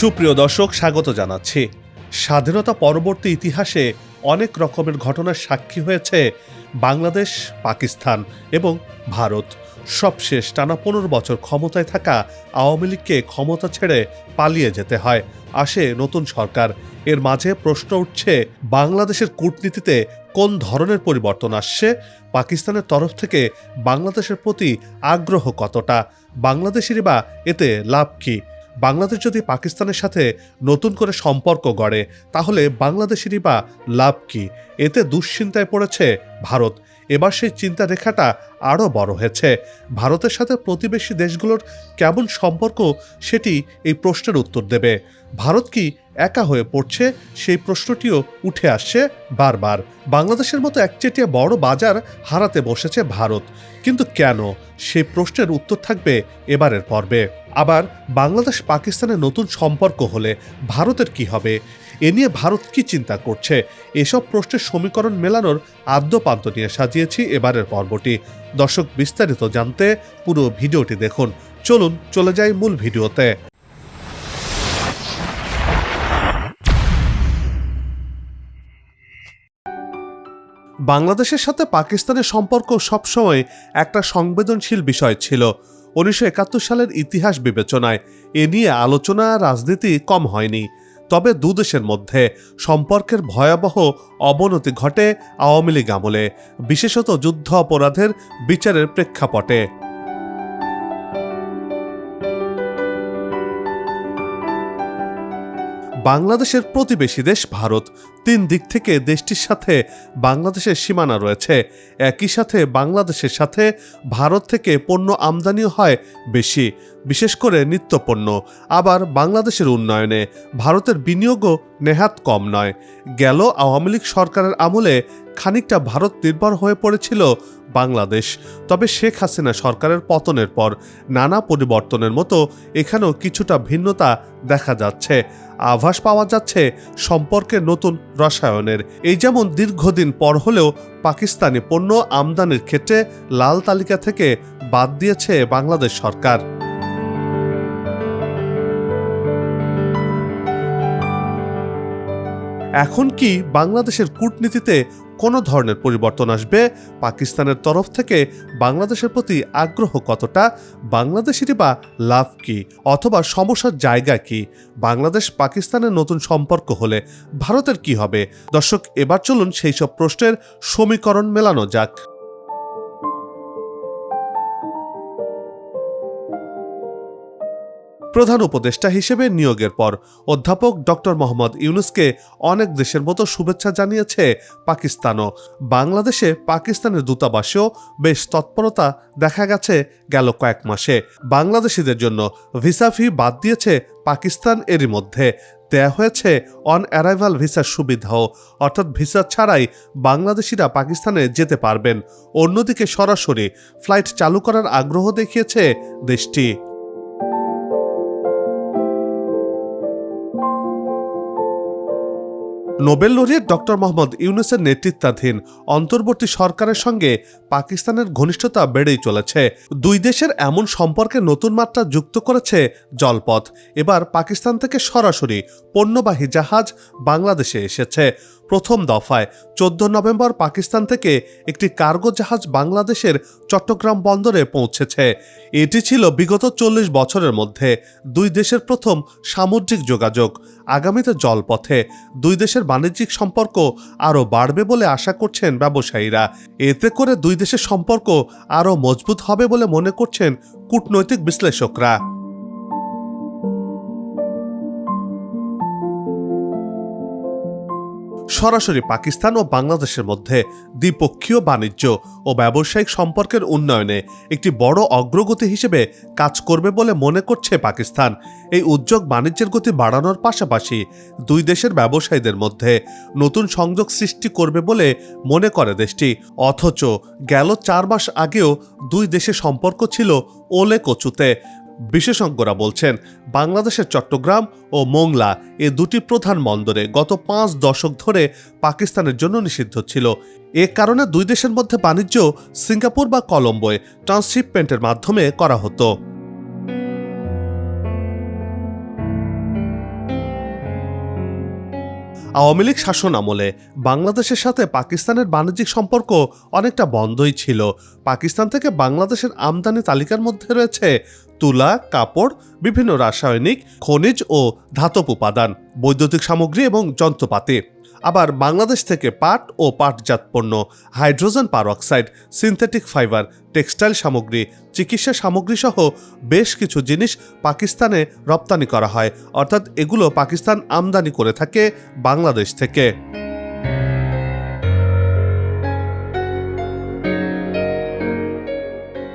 সুপ্রিয় দর্শক, স্বাগত জানাচ্ছি। স্বাধীনতা পরবর্তী ইতিহাসে অনেক রকমের ঘটনার সাক্ষী হয়েছে বাংলাদেশ, পাকিস্তান এবং ভারত। সবশেষ টানা পনেরো বছর ক্ষমতায় থাকা আওয়ামী লীগকে ক্ষমতা ছেড়ে পালিয়ে যেতে হয়, আসে নতুন সরকার। এর মাঝে প্রশ্ন উঠছে, বাংলাদেশের কূটনীতিতে কোন ধরনের পরিবর্তন আসছে? পাকিস্তানের তরফ থেকে বাংলাদেশের প্রতি আগ্রহ কতটা? বাংলাদেশেরই বা এতে লাভ কী? বাংলাদেশ যদি পাকিস্তানের সাথে নতুন করে সম্পর্ক গড়ে, তাহলে বাংলাদেশেরই বা লাভ কি? এতে দুশ্চিন্তায় পড়েছে ভারত। এবার সেই চিন্তা রেখাটা আরও বড় হয়েছে। ভারতের সাথে প্রতিবেশী দেশগুলোর কেমন সম্পর্ক, সেটি এই প্রশ্নের উত্তর দেবে। ভারত কি একা হয়ে পড়ছে? সেই প্রশ্নটিও উঠে আসছে বারবার। বাংলাদেশের মতো একচেটিয়া বড় বাজার হারাতে বসেছে ভারত। কিন্তু কেন? সেই প্রশ্নের উত্তর থাকবে এবারের পর্বে। আবার বাংলাদেশ পাকিস্তানের নতুন সম্পর্ক হলে ভারতের কি হবে? এ নিয়ে ভারত কি চিন্তা করছে? এসব প্রশ্নের সমীকরণ মেলানোর আদ্যপান্ত নিয়ে সাজিয়েছি এবারের পর্বটি। দর্শক বিস্তারিত জানতে পুরো ভিডিওটি দেখুন। চলুন, চলে যাই মূল ভিডিওতে। বাংলাদেশের সাথে পাকিস্তানের সম্পর্ক সবসময় একটা সংবেদনশীল বিষয় ছিল। উনিশশো একাত্তর সালের ইতিহাস বিবেচনায় এ নিয়ে আলোচনা রাজনীতি কম হয়নি। তবে দুদেশের মধ্যে সম্পর্কের ভয়াবহ অবনতি ঘটে আওয়ামী লীগ আমলে, বিশেষত যুদ্ধ অপরাধের বিচারের প্রেক্ষাপটে। বাংলাদেশের প্রতিবেশী দেশ ভারত। তিন দিক থেকে দেশটির সাথে বাংলাদেশের সীমানা রয়েছে। একই সাথে বাংলাদেশের সাথে ভারত থেকে পণ্য আমদানিও হয় বেশি, বিশেষ করে নিত্যপণ্য। আবার বাংলাদেশের উন্নয়নে ভারতের বিনিয়োগও নেহাত কম নয়। গেল আওয়ামী লীগ সরকারের আমলে খানিকটা ভারত নির্ভর হয়ে পড়েছিল বাংলাদেশ। তবে শেখ হাসিনা সরকারের পতনের পর নানা পরিবর্তনের মতো এখানেও কিছুটা ভিন্নতা দেখা যাচ্ছে। আভাস পাওয়া যাচ্ছে সম্পর্কে নতুন রসায়নের। এই যেমন দীর্ঘদিন পর হলেও পাকিস্তানি পণ্য আমদানির ক্ষেত্রে লাল তালিকা থেকে বাদ দিয়েছে বাংলাদেশ সরকার। এখন কি বাংলাদেশের কূটনীতিতে কোনো ধরনের পরিবর্তন আসবে? পাকিস্তানের তরফ থেকে বাংলাদেশের প্রতি আগ্রহ কতটা? বাংলাদেশেরই বা লাভ কি? অথবা সমস্যার জায়গা কি? বাংলাদেশ পাকিস্তানের নতুন সম্পর্ক হলে ভারতের কি হবে? দর্শক, এবার চলুন সেই সব প্রশ্নের সমীকরণ মেলানো যাক। প্রধান উপদেষ্টা হিসেবে নিয়োগের পর অধ্যাপক ডক্টর মোহাম্মদ ইউনুসকে অনেক দেশের মতো শুভেচ্ছা জানিয়েছে পাকিস্তানও। বাংলাদেশে পাকিস্তানের দূতাবাসেও বেশ তৎপরতা দেখা গেছে গেল কয়েক মাসে। বাংলাদেশিদের জন্য ভিসা ফি বাদ দিয়েছে পাকিস্তান এরই মধ্যে। দেয়া হয়েছে অন অ্যারাইভাল ভিসার সুবিধাও। অর্থাৎ ভিসা ছাড়াই বাংলাদেশিরা পাকিস্তানে যেতে পারবেন। অন্যদিকে সরাসরি ফ্লাইট চালু করার আগ্রহ দেখিয়েছে দেশটি। নোবেল লরিয়েট ডক্টর মোহাম্মদ ইউনুসের নেতৃত্বাধীন অন্তর্বর্তী সরকারের সঙ্গে পাকিস্তানের ঘনিষ্ঠতা বেড়েই চলেছে। দুই দেশের এমন সম্পর্কে নতুন মাত্রা যুক্ত করেছে জলপথ। এবার পাকিস্তান থেকে সরাসরি পণ্যবাহী জাহাজ বাংলাদেশে এসেছে। প্রথম দফায় চোদ্দ নভেম্বর পাকিস্তান থেকে একটি কার্গো জাহাজ বাংলাদেশের চট্টগ্রাম বন্দরে পৌঁছেছে। এটি ছিল বিগত চল্লিশ বছরের মধ্যে দুই দেশের প্রথম সামুদ্রিক যোগাযোগ। আগামীতে জলপথে দুই দেশের বাণিজ্যিক সম্পর্ক আরও বাড়বে বলে আশা করছেন ব্যবসায়ীরা। এতে করে দুই দেশের সম্পর্ক আরও মজবুত হবে বলে মনে করছেন কূটনৈতিক বিশ্লেষকরা। সরাসরি পাকিস্তান ও বাংলাদেশের মধ্যে দ্বিপক্ষীয় বাণিজ্য ও ব্যবসায়িক সম্পর্কের উন্নয়নে একটি বড় অগ্রগতি হিসেবে কাজ করবে বলে মনে করছে পাকিস্তান। এই উদ্যোগ বাণিজ্যের গতি বাড়ানোর পাশাপাশি দুই দেশের ব্যবসায়ীদের মধ্যে নতুন সংযোগ সৃষ্টি করবে বলে মনে করে দেশটি। অথচ গেল চার মাস আগেও দুই দেশের সম্পর্ক ছিল ওলে কচুতে। বিশেষজ্ঞরা বলছেন, বাংলাদেশের চট্টগ্রাম ও মোংলা এ দুটি প্রধান বন্দরে গত পাঁচ দশক ধরে পাকিস্তানের জন্য নিষিদ্ধ ছিল। এ কারণে দুই দেশের মধ্যে বাণিজ্য, সিঙ্গাপুর বা কলম্বোয় ট্রান্সশিপমেন্টের মাধ্যমে করা হতো। আওয়ামী লীগ শাসন আমলে বাংলাদেশের সাথে পাকিস্তানের বাণিজ্যিক সম্পর্ক অনেকটা বন্ধই ছিল। পাকিস্তান থেকে বাংলাদেশের আমদানি তালিকার মধ্যে রয়েছে তুলা, কাপড়, বিভিন্ন রাসায়নিক, খনিজ ও ধাতব উপাদান, বৈদ্যুতিক সামগ্রী এবং যন্ত্রপাতি। আবার বাংলাদেশ থেকে পাট ও পাটজাত পণ্য, hydrogen peroxide, synthetic fibre, textile সামগ্রী, চিকিৎসা সামগ্রী সহ বেশ কিছু জিনিস পাকিস্তানে রপ্তানি করা হয়। অর্থাৎ এগুলো পাকিস্তান আমদানি করে থাকে বাংলাদেশ থেকে।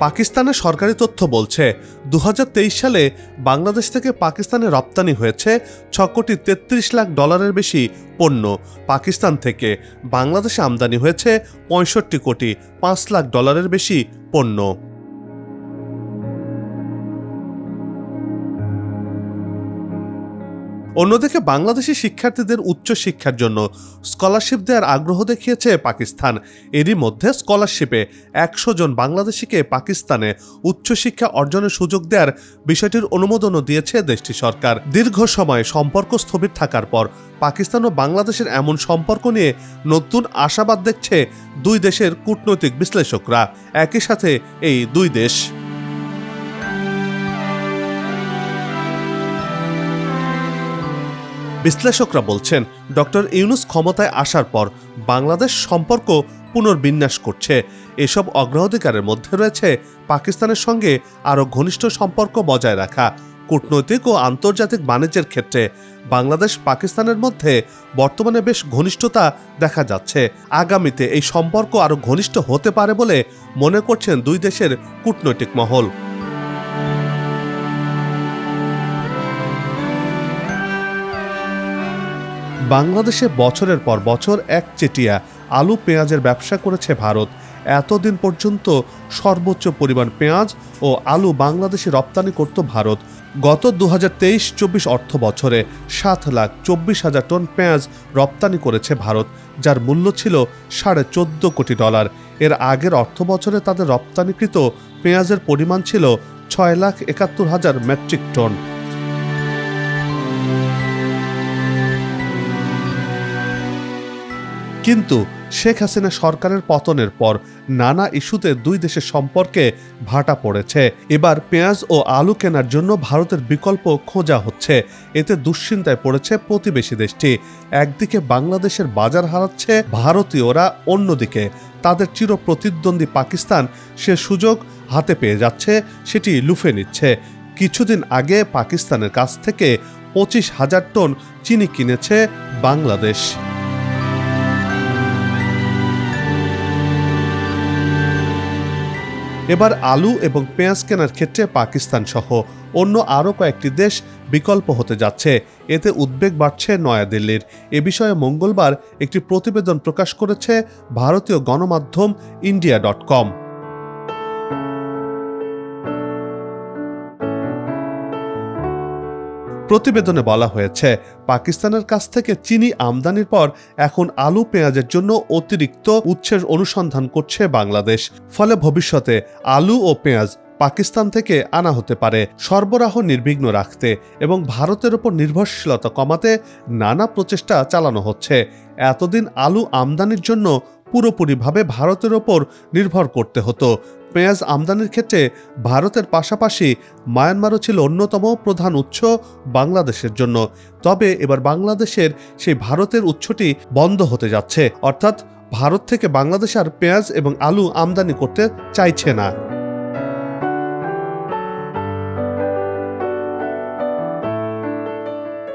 পাকিস্তানের সরকারি তথ্য বলছে দু হাজার তেইশ সালে বাংলাদেশ থেকে পাকিস্তানে রপ্তানি হয়েছে ছ কোটি তেত্রিশ লাখ ডলারের বেশি পণ্য। পাকিস্তান থেকে বাংলাদেশে আমদানি হয়েছে পঁয়ষট্টি কোটি পাঁচ লাখ ডলারের বেশি পণ্য। অন্যদিকে বাংলাদেশি শিক্ষার্থীদের উচ্চ শিক্ষার জন্য স্কলারশিপ দেওয়ার আগ্রহ দেখিয়েছে পাকিস্তান। এরই মধ্যে স্কলারশিপে একশো জন বাংলাদেশিকে পাকিস্তানে উচ্চশিক্ষা অর্জনের সুযোগ দেওয়ার বিষয়টির অনুমোদনও দিয়েছে দেশটি সরকার। দীর্ঘ সময় সম্পর্ক স্থবির থাকার পর পাকিস্তান ও বাংলাদেশের এমন সম্পর্ক নিয়ে নতুন আশাবাদ দেখছে দুই দেশের কূটনৈতিক বিশ্লেষকরা। একই সাথে এই দুই দেশ। বিশ্লেষকরা বলছেন, ডক্টর ইউনুস ক্ষমতায় আসার পর বাংলাদেশ সম্পর্ক পুনর্বিন্যাস করছে। এসব অগ্রাধিকারের মধ্যে রয়েছে পাকিস্তানের সঙ্গে আরও ঘনিষ্ঠ সম্পর্ক বজায় রাখা, কূটনৈতিক ও আন্তর্জাতিক বাণিজ্যের ক্ষেত্রে। বাংলাদেশ পাকিস্তানের মধ্যে বর্তমানে বেশ ঘনিষ্ঠতা দেখা যাচ্ছে। আগামীতে এই সম্পর্ক আরও ঘনিষ্ঠ হতে পারে বলে মনে করছেন দুই দেশের কূটনৈতিক মহল। বাংলাদেশে বছরের পর বছর এক চেটিয়া আলু পেঁয়াজের ব্যবসা করেছে ভারত। এতদিন পর্যন্ত সর্বোচ্চ পরিমাণ পেঁয়াজ ও আলু বাংলাদেশে রপ্তানি করত ভারত। গত দু হাজার তেইশ চব্বিশ অর্থ বছরে সাত লাখ চব্বিশ হাজার টন পেঁয়াজ রপ্তানি করেছে ভারত, যার মূল্য ছিল সাড়ে চোদ্দ কোটি ডলার। এর আগের অর্থ বছরে তাদের রপ্তানিকৃত পেঁয়াজের পরিমাণ ছিল ছয় লাখ একাত্তর হাজার মেট্রিক টন। কিন্তু শেখ হাসিনা সরকারের পতনের পর নানা ইস্যুতে দুই দেশের সম্পর্কে ভাটা পড়েছে। এবার পেঁয়াজ ও আলু কেনার জন্য ভারতের বিকল্প খোঁজা হচ্ছে। এতে দুশ্চিন্তায় পড়েছে প্রতিবেশী দেশটি। একদিকে বাংলাদেশের বাজার হারাচ্ছে ভারতীয়রা, অন্যদিকে তাদের চির প্রতিদ্বন্দ্বী পাকিস্তান সে সুযোগ হাতে পেয়ে যাচ্ছে, সেটি লুফে নিচ্ছে। কিছুদিন আগে পাকিস্তানের কাছ থেকে পঁচিশ হাজার টন চিনি কিনেছে বাংলাদেশ। এবার আলু এবং পেঁয়াজ কেনার ক্ষেত্রে পাকিস্তান সহ অন্য আরও কয়েকটি দেশ বিকল্প হতে যাচ্ছে। এতে উদ্বেগ বাড়ছে নয়াদিল্লির। এ বিষয়ে মঙ্গলবার একটি প্রতিবেদন প্রকাশ করেছে ভারতীয় গণমাধ্যম ইন্ডিয়া ডট কম। প্রতিবেদনে বলা হয়েছে, পাকিস্তানের কাছ থেকে চিনি আমদানির পর এখন আলু পেঁয়াজের জন্য অতিরিক্ত উৎসের অনুসন্ধান করছে বাংলাদেশ। ফলে ভবিষ্যতে আলু ও পেঁয়াজ পাকিস্তান থেকে আনা হতে পারে সরবরাহ নির্বিঘ্ন রাখতে এবং ভারতের ওপর নির্ভরশীলতা কমাতে নানা প্রচেষ্টা চালানো হচ্ছে। এতদিন আলু আমদানির জন্য পুরোপুরিভাবে ভারতের ওপর নির্ভর করতে হতো। পেঁয়াজ আমদানির ক্ষেত্রে ভারতের পাশাপাশি মায়ানমারও ছিল অন্যতম প্রধান উৎস বাংলাদেশের জন্য। তবে এবার বাংলাদেশের সেই ভারতের উৎসটি বন্ধ হতে যাচ্ছে। অর্থাৎ ভারত থেকে বাংলাদেশ আর পেঁয়াজ এবং আলু আমদানি করতে চাইছে না।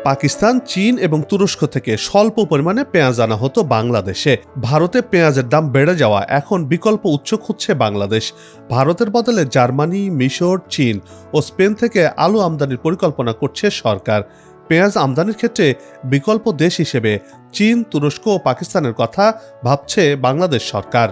পাকিস্তান, চীন এবং তুরস্ক থেকে স্বল্প পরিমাণে পেঁয়াজ আনা হতো বাংলাদেশে। ভারতে পেঁয়াজের দাম বেড়ে যাওয়া এখন বিকল্প উৎস খুঁজছে বাংলাদেশ। ভারতের বদলে জার্মানি, মিশর, চীন ও স্পেন থেকে আলু আমদানির পরিকল্পনা করছে সরকার। পেঁয়াজ আমদানির ক্ষেত্রে বিকল্প দেশ হিসেবে চীন, তুরস্ক ও পাকিস্তানের কথা ভাবছে বাংলাদেশ সরকার।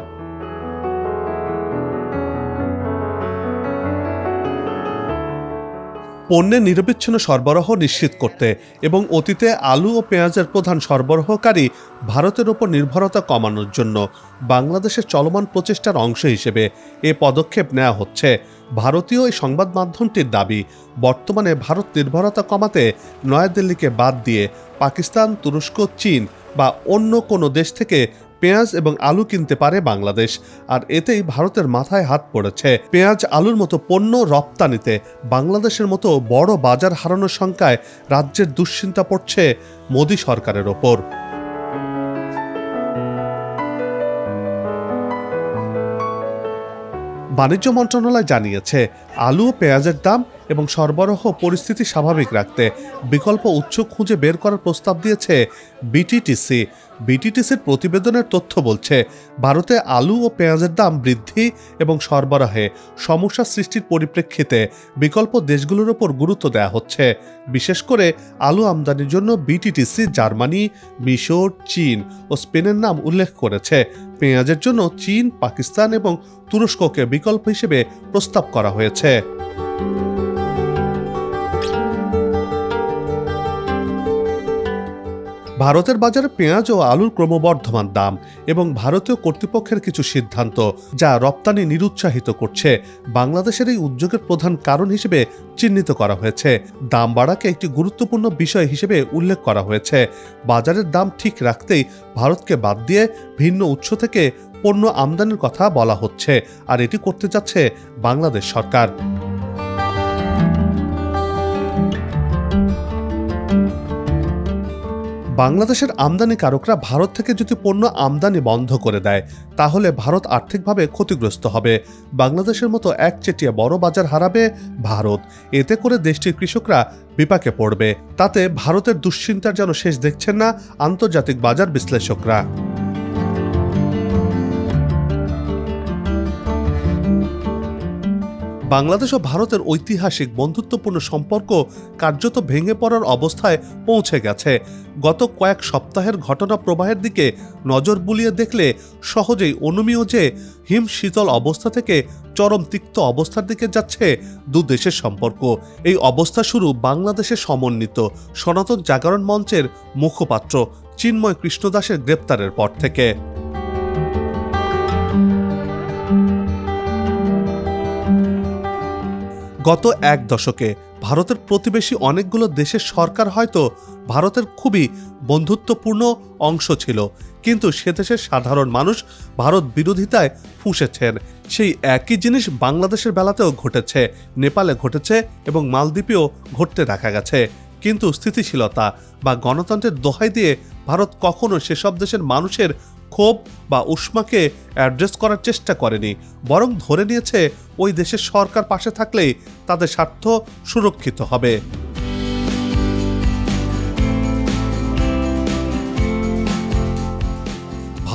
পণ্যের নিরবিচ্ছিন্ন সরবরাহ নিশ্চিত করতে এবং অতীতে আলু ও পেঁয়াজের প্রধান সরবরাহকারী ভারতের ওপর নির্ভরতা কমানোর জন্য বাংলাদেশের চলমান প্রচেষ্টার অংশ হিসেবে এ পদক্ষেপ নেওয়া হচ্ছে। ভারতীয় এই সংবাদ মাধ্যমটির দাবি, বর্তমানে ভারত নির্ভরতা কমাতে নয়াদিল্লিকে বাদ দিয়ে পাকিস্তান, তুরস্ক, চীন বা অন্য কোনো দেশ থেকে পেঁয়াজ এবং আলু কিনতে পারে বাংলাদেশ, আর এতেই ভারতের মাথায় হাত পড়েছে। পেঁয়াজ, আলুর মতো পণ্য রপ্তানিতে বাংলাদেশের মতো বড় বাজার হারানোর সংখ্যায় রাজ্যের দুশ্চিন্তা পড়ছে মোদী সরকারের ওপর। বাণিজ্য মন্ত্রণালয় জানিয়েছে, আলু ও পেঁয়াজের দাম এবং সরবরাহ পরিস্থিতি স্বাভাবিক রাখতে বিকল্প উৎস খুঁজে বের করার প্রস্তাব দিয়েছে বিটিটিসি। বিটিটিসির প্রতিবেদনের তথ্য বলছে, ভারতে আলু ও পেঁয়াজের দাম বৃদ্ধি এবং সরবরাহে সমস্যা সৃষ্টির পরিপ্রেক্ষিতে বিকল্প দেশগুলোর ওপর গুরুত্ব দেওয়া হচ্ছে। বিশেষ করে আলু আমদানির জন্য বিটিটিসি জার্মানি, মিশর, চীন ও স্পেনের নাম উল্লেখ করেছে। পেঁয়াজের জন্য চীন, পাকিস্তান এবং তুরস্ককে বিকল্প হিসেবে প্রস্তাব করা হয়েছে। ভারতের বাজারে পেঁয়াজ ও আলুর ক্রমবর্ধমান দাম এবং ভারতীয় কর্তৃপক্ষের কিছু সিদ্ধান্ত, যা রপ্তানি নিরুৎসাহিত করছে, বাংলাদেশের এই উদ্যোগের প্রধান কারণ হিসেবে চিহ্নিত করা হয়েছে। দাম বাড়াকে একটি গুরুত্বপূর্ণ বিষয় হিসেবে উল্লেখ করা হয়েছে। বাজারের দাম ঠিক রাখতেই ভারতকে বাদ দিয়ে ভিন্ন উৎস থেকে পণ্য আমদানির কথা বলা হচ্ছে, আর এটি করতে যাচ্ছে বাংলাদেশ সরকার। বাংলাদেশের আমদানিকারকরা ভারত থেকে যদি পণ্য আমদানি বন্ধ করে দেয়, তাহলে ভারত আর্থিকভাবে ক্ষতিগ্রস্ত হবে। বাংলাদেশের মতো একচেটিয়া বড় বাজার হারাবে ভারত। এতে করে দেশটির কৃষকরা বিপাকে পড়বে। তাতে ভারতের দুশ্চিন্তার যেন শেষ দেখছেন না আন্তর্জাতিক বাজার বিশ্লেষকরা। বাংলাদেশ ও ভারতের ঐতিহাসিক বন্ধুত্বপূর্ণ সম্পর্ক কার্যত ভেঙে পড়ার অবস্থায় পৌঁছে গেছে। গত কয়েক সপ্তাহের ঘটনা প্রবাহের দিকে নজর বুলিয়ে দেখলে সহজেই অনুমীয় যে হিম শীতল অবস্থা থেকে চরম তিক্ত অবস্থার দিকে যাচ্ছে দু দেশের সম্পর্ক। এই অবস্থা শুরু বাংলাদেশে সমন্বিত সনাতন জাগরণ মঞ্চের মুখপাত্র চিন্ময় কৃষ্ণদাসের গ্রেপ্তারের পর থেকে। গত এক দশকে ভারতের প্রতিবেশী অনেকগুলো দেশের সরকার হয়তো ভারতের খুবই বন্ধুত্বপূর্ণ অংশ ছিল, কিন্তু সে দেশের সাধারণ মানুষ ভারত বিরোধিতায় ফুঁসেছেন। সেই একই জিনিস বাংলাদেশের বেলাতেও ঘটেছে, নেপালে ঘটেছে এবং মালদ্বীপেও ঘটতে দেখা গেছে। কিন্তু স্থিতিশীলতা বা গণতন্ত্রের দোহাই দিয়ে ভারত কখনো সেসব দেশের মানুষের ক্ষোভ বা উষ্মাকে অ্যাড্রেস করার চেষ্টা করেনি, বরং ধরে নিয়েছে ওই দেশের সরকার পাশে থাকলেই তাদের স্বার্থ সুরক্ষিত হবে।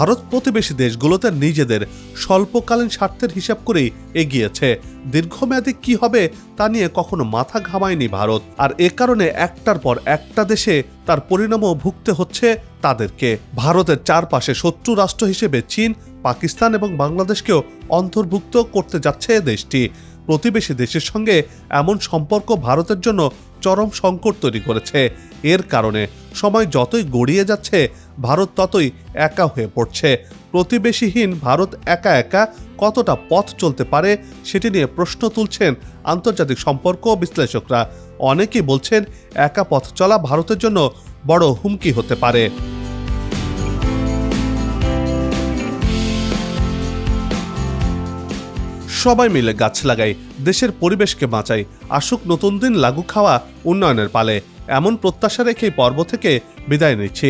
ভারত প্রতিবেশী দেশগুলোতে নিজেদের স্বল্পকালীন স্বার্থের হিসাব করেই এগিয়েছে। দীর্ঘমেয়াদে কি হবে তা নিয়ে কখনো মাথা ঘামায়নি ভারত। আর এ কারণে একটার পর একটা দেশে তার পরিণামও ভুগতে হচ্ছে তাদেরকে। ভারতের চারপাশে শত্রু রাষ্ট্র হিসেবে চীন, পাকিস্তান এবং বাংলাদেশকেও অন্তর্ভুক্ত করতে যাচ্ছে দেশটি। প্রতিবেশী দেশের সঙ্গে এমন সম্পর্ক ভারতের জন্য চরম সংকট তৈরি করেছে। এর কারণে সময় যতই গড়িয়ে যাচ্ছে ভারত ততই একা হয়ে পড়ছে। প্রতিবেশীহীন ভারত একা একা কতটা পথ চলতে পারে সেটি নিয়ে প্রশ্ন তুলছেন আন্তর্জাতিক সম্পর্ক বিশ্লেষকরা। অনেকেই বলছেন একা পথ চলা ভারতের জন্য বড় হুমকি হতে পারে। সবাই মিলে গাছ লাগাই, দেশের পরিবেশকে বাঁচাই, আসুক নতুন দিন লাগু খাওয়া উন্নয়নের পালে। এমন প্রত্যাশা রেখে এই পর্ব থেকে বিদায় নিচ্ছি।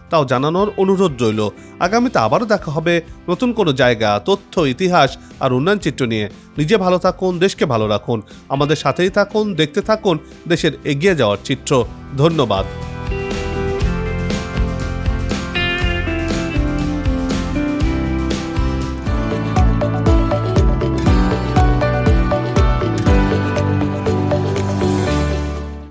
তাও জানানোর অনুরোধ রইল। আগামীতে আবারও দেখা হবে নতুন কোনো জায়গা, তথ্য, ইতিহাস আর উন্নয়ন চিত্র নিয়ে। নিজে ভালো থাকুন, দেশকে ভালো রাখুন। আমাদের সাথেই থাকুন, দেখতে থাকুন, দেশের এগিয়ে যাওয়ার চিত্র। ধন্যবাদ।